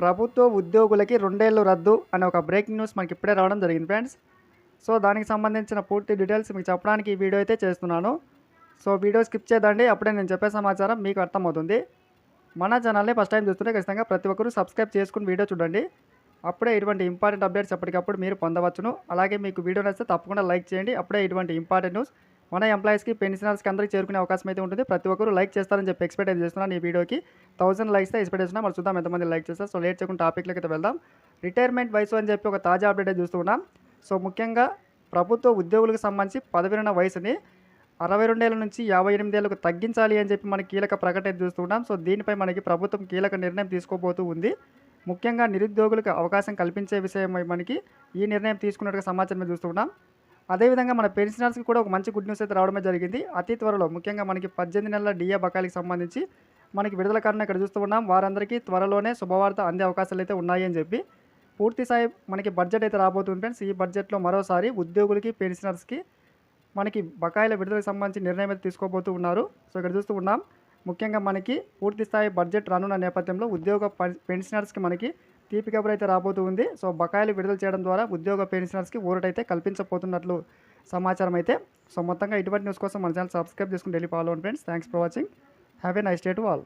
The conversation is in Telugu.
ప్రభుత్వ ఉద్యోగులకి రెండేళ్ళు రద్దు అనే ఒక బ్రేకింగ్ న్యూస్ మనకి ఇప్పుడే రావడం జరిగింది ఫ్రెండ్స్ సో దానికి సంబంధించిన పూర్తి డీటెయిల్స్ మీకు చెప్పడానికి ఈ వీడియో అయితే చేస్తున్నాను. సో వీడియో స్కిప్ చేద్దండి. అప్పుడే నేను చెప్పే సమాచారం మీకు అర్థమవుతుంది. మన ఛానల్ని ఫస్ట్ టైం చూస్తుంటే ఖచ్చితంగా ప్రతి ఒక్కరూ సబ్స్క్రైబ్ చేసుకుని వీడియో చూడండి. అప్పుడే ఇటువంటి ఇంపార్టెంట్ అప్డేట్స్ ఎప్పటికప్పుడు మీరు పొందవచ్చును. అలాగే మీకు వీడియో నచ్చితే తప్పకుండా లైక్ చేయండి. అప్పుడే ఇటువంటి ఇంపార్టెంట్ న్యూస్ మన ఎంప్లాయీస్కి పెన్షనర్స్కి అందరికీ చేరుకునే అవకాశం అయితే ఉంటుంది. ప్రతి ఒక్కరు లైక్ చేస్తారని చెప్పి ఎక్స్పెక్ట్ అయితే చేస్తున్నాను ఈ వీడియోకి థౌసండ్ లైక్స్ ఎక్స్పెక్ట్ చేస్తున్నాం మరి చూద్దాం ఎంతమంది లైక్ చేస్తారు. సో లేట్ చేయకుండా టాపిక్లోకి అయితే వెళ్దాం. రిటైర్మెంట్ వయసు అని చెప్పి ఒక తాజా అప్డేట్ చూస్తున్నాం సో ముఖ్యంగా ప్రభుత్వ ఉద్యోగులకు సంబంధించి పదవిరణ వయసుని అరవై రెండేళ్ళ నుంచి యాభై ఎనిమిదేళ్ళకు తగ్గించాలి అని చెప్పి మనకి కీలక ప్రకటన చూస్తున్నాం సో దీనిపై మనకి ప్రభుత్వం కీలక నిర్ణయం తీసుకోబోతూ ఉంది. ముఖ్యంగా నిరుద్యోగులకు అవకాశం కల్పించే విషయమై మనకి ఈ నిర్ణయం తీసుకున్నట్టుగా సమాచారం చూస్తున్నాం అదేవిధంగా మన పెన్షనర్స్కి కూడా ఒక మంచి గుడ్ న్యూస్ అయితే రావడమే జరిగింది. అతి త్వరలో ముఖ్యంగా మనకి పద్దెనిమిది నెలల డిఏ బకాయిలకు సంబంధించి మనకి విడుదల కారణం ఇక్కడ చూస్తూ ఉన్నాం. వారందరికీ త్వరలోనే శుభవార్త అందే అవకాశాలు అయితే ఉన్నాయి అని చెప్పి పూర్తి స్థాయి మనకి బడ్జెట్ అయితే రాబోతుంది ఫ్రెండ్స్. ఈ బడ్జెట్లో మరోసారి ఉద్యోగులకి పెన్షనర్స్కి మనకి బకాయిల విడుదలకు సంబంధించి నిర్ణయం అయితే తీసుకోబోతూ ఉన్నారు. సో ఇక్కడ చూస్తూ ఉన్నాం. ముఖ్యంగా మనకి పూర్తి స్థాయి బడ్జెట్ రానున్న నేపథ్యంలో ఉద్యోగ పెన్షనర్స్కి మనకి తీపి కబురు అయితే రాబోతూ ఉంది. సో బకాయిలు విడుదల చేయడం ద్వారా ఉద్యోగ పెన్షనర్స్కి ఊరటైతే కల్పించబోతున్నట్లు సమాచారం అయితే. సో మొత్తంగా ఇటువంటి న్యూస్ కోసం మన ఛానల్ సబ్స్క్రైబ్ చేసుకుని daily follow friends. Thanks for watching. Have a nice day to all.